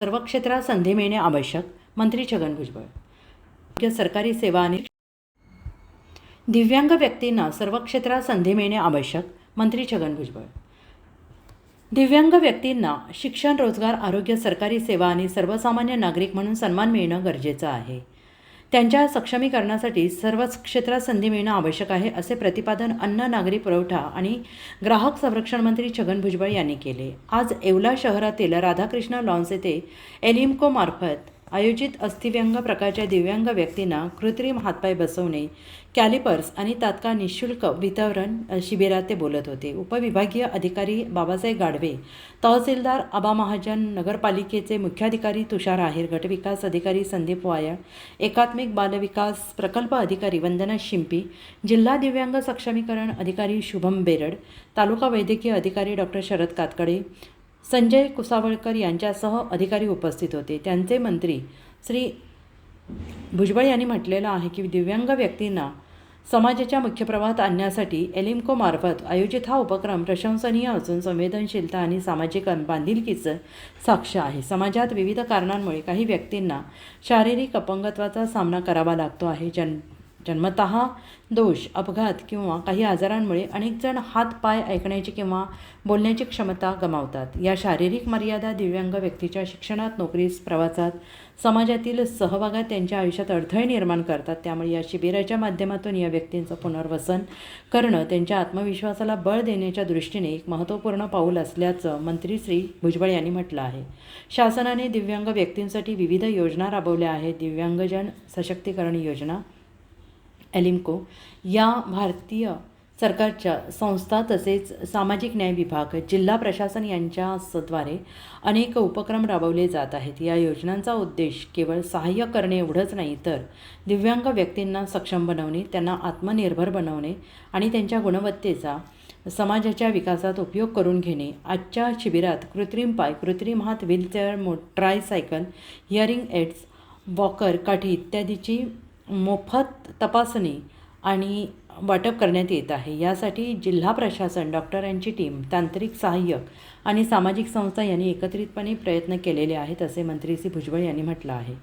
सर्व क्षेत्रात संधी मिळणे आवश्यक मंत्री छगन भुजबळ. सरकारी सेवा आणि दिव्यांग व्यक्तींना सर्व क्षेत्रात संधी मिळणे आवश्यक मंत्री छगन भुजबळ. दिव्यांग व्यक्तींना शिक्षण रोजगार आरोग्य सरकारी सेवा आणि सर्वसामान्य नागरिक म्हणून सन्मान मिळणं गरजेचं आहे. त्यांच्या सक्षमीकरणासाठी सर्वच क्षेत्रात संधी मिळणं आवश्यक आहे असे प्रतिपादन अन्न नागरी पुरवठा आणि ग्राहक संरक्षण मंत्री छगन भुजबळ यांनी केले. आज येवला शहरातील राधाकृष्ण लॉन्स येथे एलिम्को मार्फत आयोजित अस्थिव्यंग प्रकारच्या दिव्यांग व्यक्तींना कृत्रिम हातपाय बसवणे कॅलिपर्स आणि तात्काळ निशुल्क वितरण शिबिरात ते बोलत होते. उपविभागीय अधिकारी बाबासाहेब गाडवे तहसीलदार आबा महाजन नगरपालिकेचे मुख्याधिकारी तुषार आहेर गटविकास अधिकारी संदीप वाया एकात्मिक बालविकास प्रकल्प अधिकारी वंदना शिंपी जिल्हा दिव्यांग सक्षमीकरण अधिकारी शुभम बेरड तालुका वैद्यकीय अधिकारी डॉक्टर शरद कातकडे संजय कुसावळकर यांच्यासह अधिकारी उपस्थित होते. त्यांचे मंत्री श्री भुजबळ यांनी म्हटलेलं आहे की दिव्यांग व्यक्तींना समाजाच्या मुख्य प्रवाहात आणण्यासाठी एलिम्कोमार्फत आयोजित हा उपक्रम प्रशंसनीय असून संवेदनशीलता आणि सामाजिक बांधिलकीचं साक्ष आहे. समाजात विविध कारणांमुळे काही व्यक्तींना शारीरिक अपंगत्वाचा सामना करावा लागतो आहे. जन जन्मतः दोष अपघात किंवा काही आजारांमुळे अनेक जण हात पाय ऐकण्याची किंवा बोलण्याची क्षमता गमावतात. या शारीरिक मर्यादा दिव्यांग व्यक्तीच्या शिक्षणात नोकरीस प्रवासात समाजातील सहभागात त्यांच्या आयुष्यात अडथळे निर्माण करतात. त्यामुळे या शिबिराच्या माध्यमातून या व्यक्तींचं पुनर्वसन करणं त्यांच्या आत्मविश्वासाला बळ देण्याच्या दृष्टीने एक महत्त्वपूर्ण पाऊल असल्याचं मंत्री श्री भुजबळ यांनी म्हटलं आहे. शासनाने दिव्यांग व्यक्तींसाठी विविध योजना राबवल्या आहेत. दिव्यांगजन सशक्तीकरण योजना एलिम्को या भारतीय सरकारच्या संस्था तसेच सामाजिक न्याय विभाग जिल्हा प्रशासन यांच्या सद्वारे अनेक उपक्रम राबवले जात आहेत. या योजनांचा उद्देश केवळ सहाय्य करणे एवढंच नाही तर दिव्यांग व्यक्तींना सक्षम बनवणे त्यांना आत्मनिर्भर बनवणे आणि त्यांच्या गुणवत्तेचा समाजाच्या विकासात उपयोग करून घेणे. आजच्या शिबिरात कृत्रिम पाय कृत्रिम हात व्हीलचेअर मो ट्रायसायकल हिअरिंग एड्स वॉकर काठी इत्यादीची मोफत तपासणी आणि वाटप करण्यात येत आहे. यासाठी जिल्हा प्रशासन डॉक्टरांची टीम तांत्रिक सहाय्यक आणि सामाजिक संस्था यांनी एकत्रितपणे प्रयत्न केलेले आहेत असे मंत्री श्री भुजबळ यांनी म्हटलं आहे.